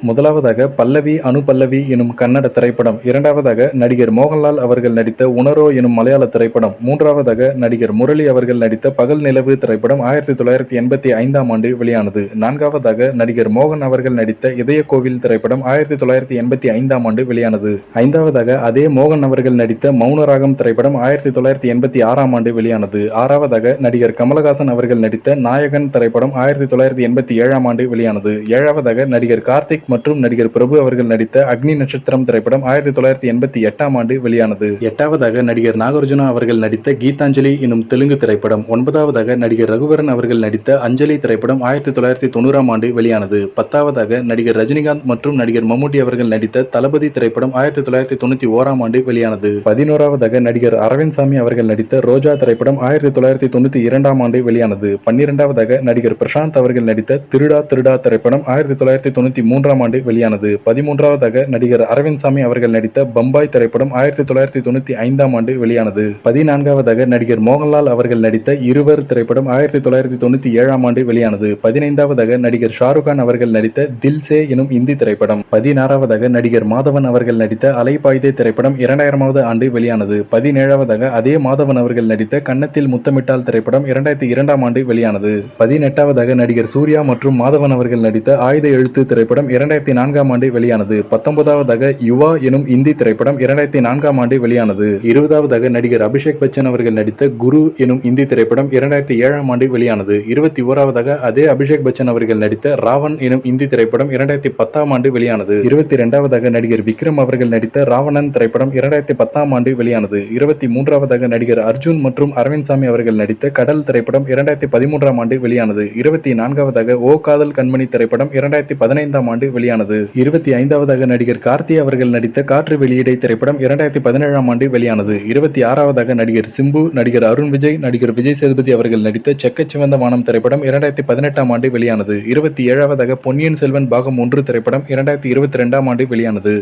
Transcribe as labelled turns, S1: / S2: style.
S1: முதலாவதாக பல்லவி அனுபல்லவி எனும் கன்னட திரைப்படம். இரண்டாவதாக நடிகர் மோகன்லால் அவர்கள் நடித்த உணரோ எனும் மலையாள திரைப்படம். மூன்றாவதாக நடிகர் முரளி அவர்கள் நடித்த பகல் நிலவு திரைப்படம் ஆயிரத்தி தொள்ளாயிரத்தி எண்பத்தி ஐந்தாம் ஆண்டு வெளியானது. நான்காவதாக நடிகர் மோகன் அவர்கள் நடித்த இதய கோவில் திரைப்படம் ஆயிரத்தி தொள்ளாயிரத்தி எண்பத்தி ஐந்தாம் ஆண்டு வெளியானது. ஐந்தாவதாக அதே மோகன் அவர்கள் நடித்த மௌனராகம் திரைப்படம் ஆயிரத்தி தொள்ளாயிரத்தி எண்பத்தி ஆறாம் ஆண்டு வெளியானது. ஆறாவதாக நடிகர் கமலஹாசன் அவர்கள் நடித்த நாயகன் திரைப்படம் ஆயிரத்தி தொள்ளாயிரத்தி எண்பத்தி ஏழாம் ஆண்டு வெளியானது. ஏழாவதாக நடிகர் கார்த்திக் மற்றும் நடிகர் பிரபு அவர்கள் நடித்த அக்னி நட்சத்திரம் திரைப்படம் ஆயிரத்தி தொள்ளாயிரத்தி எண்பத்தி எட்டாம் ஆண்டு வெளியானது. எட்டாவதாக நடிகர் நாகார்ஜுனா அவர்கள் நடித்த கீதாஞ்சலி எனும் தெலுங்கு திரைப்படம் ஒன்பதாவதாக நடிகர் ரகுவரன் அவர்கள் நடித்த அஞ்சலி திரைப்படம் ஆயிரத்தி தொள்ளாயிரத்தி தொண்ணூறாம் ஆண்டு வெளியானது. பத்தாவதாக நடிகர் ரஜினிகாந்த் மற்றும் நடிகர் மம்முட்டி அவர்கள் நடித்த தளபதி திரைப்படம் ஆயிரத்தி தொள்ளாயிரத்தி தொண்ணூத்தி ஓராம் ஆண்டு வெளியானது. பதினோராவதாக நடிகர் அரவிந்த் சாமி அவர்கள் நடித்த ரோஜா திரைப்படம் ஆயிரத்தி தொள்ளாயிரத்தி தொண்ணூத்தி இரண்டாம் ஆண்டு வெளியானது. பன்னிரெண்டாவதாக நடிகர் பிரசாந்த் அவர்கள் நடித்த திருடா திருடா திரைப்படம் ஆயிரத்தி தொள்ளாயிரத்தி தொண்ணூத்தி மூன்றாம் ஆண்டு வெளியானது. பதிமூன்றாவதாக நடிகர் அரவிந்த் சாமி அவர்கள் நடித்த பம்பாய் திரைப்படம் ஆயிரத்தி தொள்ளாயிரத்தி தொண்ணூற்றி ஐந்தாம் ஆண்டு வெளியானது. பதினான்காவதாக நடிகர் மோகன்லால் அவர்கள் நடித்த இருவர் திரைப்படம் ஆயிரத்தி தொள்ளாயிரத்தி தொண்ணூத்தி ஏழாம் ஆண்டு வெளியானது. பதினைந்தாவதாக நடிகர் ஷாருக்கான் அவர்கள் நடித்த தில்சே எனும் இந்தி திரைப்படம். பதினாறாவதாக நடிகர் மாதவன் அவர்கள் நடித்த அலைபாய்தே திரைப்படம் இரண்டாயிரமாவது ஆண்டு வெளியானது. பதினேழாவதாக அதே மாதவன் அவர்கள் நடித்த கன்னத்தில் முத்தமிட்டால் திரைப்படம் இரண்டாயிரத்தி இரண்டாம் ஆண்டு வெளியானது. பதினெட்டாவதாக நடிகர் சூர்யா மற்றும் மாதவன் அவர்கள் நடித்த ஆயுத எழுத்து திரைப்படம் இரண்டாயிரத்தி நான்காம் ஆண்டு வெளியானது. பத்தொன்பதாவதாக யுவா எனும் இந்தி திரைப்படம் இரண்டாயிரத்தி நான்காம் ஆண்டு வெளியானது. இருபதாவதாக நடிகர் அபிஷேக் பச்சன் அவர்கள் நடித்த குரு எனும் இந்தி திரைப்படம் இரண்டாயிரத்தி ஏழாம் ஆண்டு வெளியானது. இருபத்தி ஓராவதாக அதே அபிஷேக் பச்சன் அவர்கள் நடித்த ராவன் எனும் இந்தி திரைப்படம் இரண்டாயிரத்தி பத்தாம் ஆண்டு வெளியானது. இருபத்தி இரண்டாவதாக நடிகர் விக்ரம் அவர்கள் நடித்த ராவணன் திரைப்படம் இரண்டாயிரத்தி பத்தாம் ஆண்டு வெளியானது. இருபத்தி மூன்றாவதாக நடிகர் அர்ஜுன் மற்றும் அரவிந்த் சாமி அவர்கள் நடித்த கடல் திரைப்படம் இரண்டாயிரத்தி பதிமூன்றாம் ஆண்டு வெளியானது. இருபத்தி நான்காவதாக ஓ காதல் கண்மணி திரைப்படம் இரண்டாயிரத்தி பதினைந்தாம் ஆண்டு வெளியானது. இருபத்தி ஐந்தாவதாக நடிகர் கார்த்தி அவர்கள் நடித்த காற்று வெளியீடை திரைப்படம் இரண்டாயிரத்தி பதினேழாம் ஆண்டு வெளியானது. இருபத்தி ஆறாவதாக நடிகர் சிம்பு நடிகர் அருண் விஜய் நடிகர் விஜய் சேதுபதி அவர்கள் நடித்த செக்க சிவந்த வானம் திரைப்படம் இரண்டாயிரத்தி பதினெட்டாம் ஆண்டு வெளியானது. இருபத்தி ஏழாவதாக பொன்னியின் செல்வன் பாகம் ஒன்று திரைப்படம் இரண்டாயிரத்தி இருபத்தி ரெண்டாம் ஆண்டு வெளியானது.